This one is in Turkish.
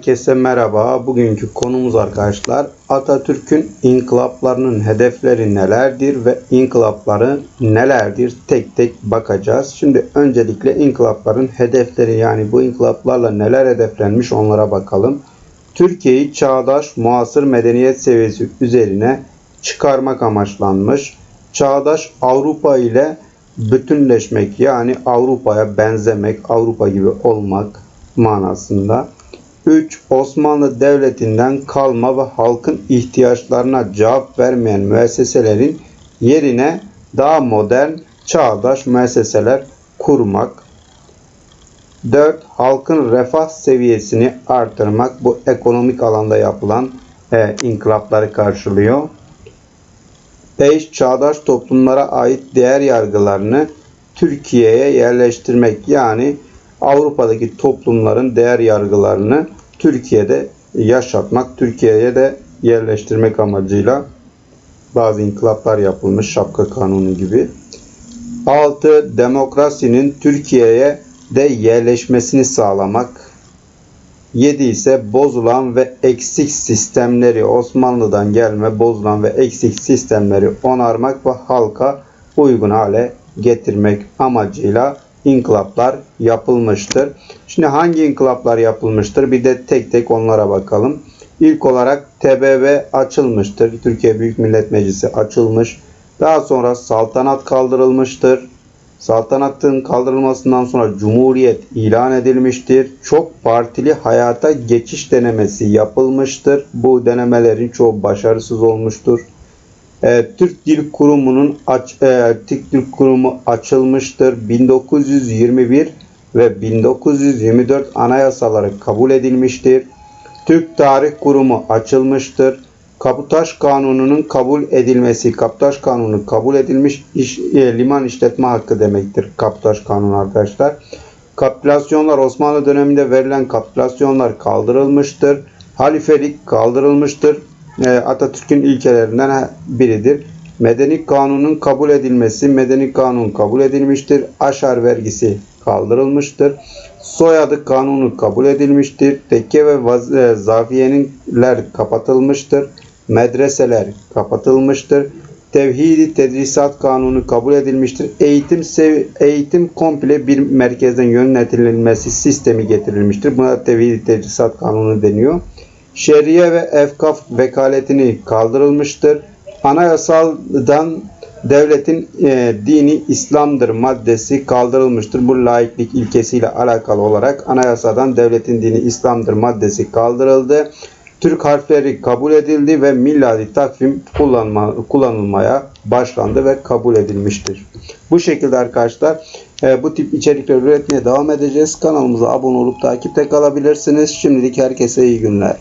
Herkese merhaba. Bugünkü konumuz arkadaşlar Atatürk'ün inkılaplarının hedefleri nelerdir ve inkılapları nelerdir tek tek bakacağız. Şimdi öncelikle inkılapların hedefleri yani bu inkılaplarla neler hedeflenmiş onlara bakalım. Türkiye'yi çağdaş muasır medeniyet seviyesi üzerine çıkarmak amaçlanmış. Çağdaş Avrupa ile bütünleşmek yani Avrupa'ya benzemek, Avrupa gibi olmak manasında. 3. Osmanlı Devleti'nden kalma ve halkın ihtiyaçlarına cevap vermeyen müesseselerin yerine daha modern, çağdaş müesseseler kurmak. 4. Halkın refah seviyesini artırmak bu ekonomik alanda yapılan e, inkılapları karşılıyor. 5. Çağdaş toplumlara ait değer yargılarını Türkiye'ye yerleştirmek yani Avrupa'daki toplumların değer yargılarını Türkiye'de yaşatmak, Türkiye'ye de yerleştirmek amacıyla bazı inkılaplar yapılmış şapka kanunu gibi. 6. Demokrasinin Türkiye'ye de yerleşmesini sağlamak. 7 ise bozulan ve eksik sistemleri Osmanlı'dan gelme bozulan ve eksik sistemleri onarmak ve halka uygun hale getirmek amacıyla inkılaplar yapılmıştır. Şimdi hangi inkılaplar yapılmıştır? Bir de tek tek onlara bakalım. İlk olarak TBB açılmıştır. Türkiye Büyük Millet Meclisi açılmış. Daha sonra saltanat kaldırılmıştır. Saltanatın kaldırılmasından sonra Cumhuriyet ilan edilmiştir. Çok partili hayata geçiş denemesi yapılmıştır. Bu denemelerin çoğu başarısız olmuştur. E, Türk Dil Kurumu'nun aç, e, Türk Dil Kurumu açılmıştır. 1921 ve 1924 anayasaları kabul edilmiştir. Türk Tarih Kurumu açılmıştır. Kaputaş Kanunu'nun kabul edilmesi, Kaputaş Kanunu kabul edilmiş iş, e, liman işletme hakkı demektir. Kaputaş Kanunu arkadaşlar. Kapitülasyonlar Osmanlı döneminde verilen kapitülasyonlar kaldırılmıştır. Halifelik kaldırılmıştır. E, Atatürk'ün ilkelerinden biridir. Medeni kanunun kabul edilmesi, medeni kanun kabul edilmiştir. Aşar vergisi kaldırılmıştır. Soyadı kanunu kabul edilmiştir. Tekke ve e, kapatılmıştır. Medreseler kapatılmıştır. Tevhidi tedrisat kanunu kabul edilmiştir. Eğitim eğitim komple bir merkezden yönetilmesi sistemi getirilmiştir. Buna tevhidi tedrisat kanunu deniyor. Şeriye ve efkaf vekaletini kaldırılmıştır. Anayasaldan devletin e, dini İslam'dır maddesi kaldırılmıştır. Bu laiklik ilkesiyle alakalı olarak anayasadan devletin dini İslam'dır maddesi kaldırıldı. Türk harfleri kabul edildi ve miladi takvim kullanma, kullanılmaya başlandı ve kabul edilmiştir. Bu şekilde arkadaşlar e, bu tip içerikler üretmeye devam edeceğiz. Kanalımıza abone olup takipte kalabilirsiniz. Şimdilik herkese iyi günler.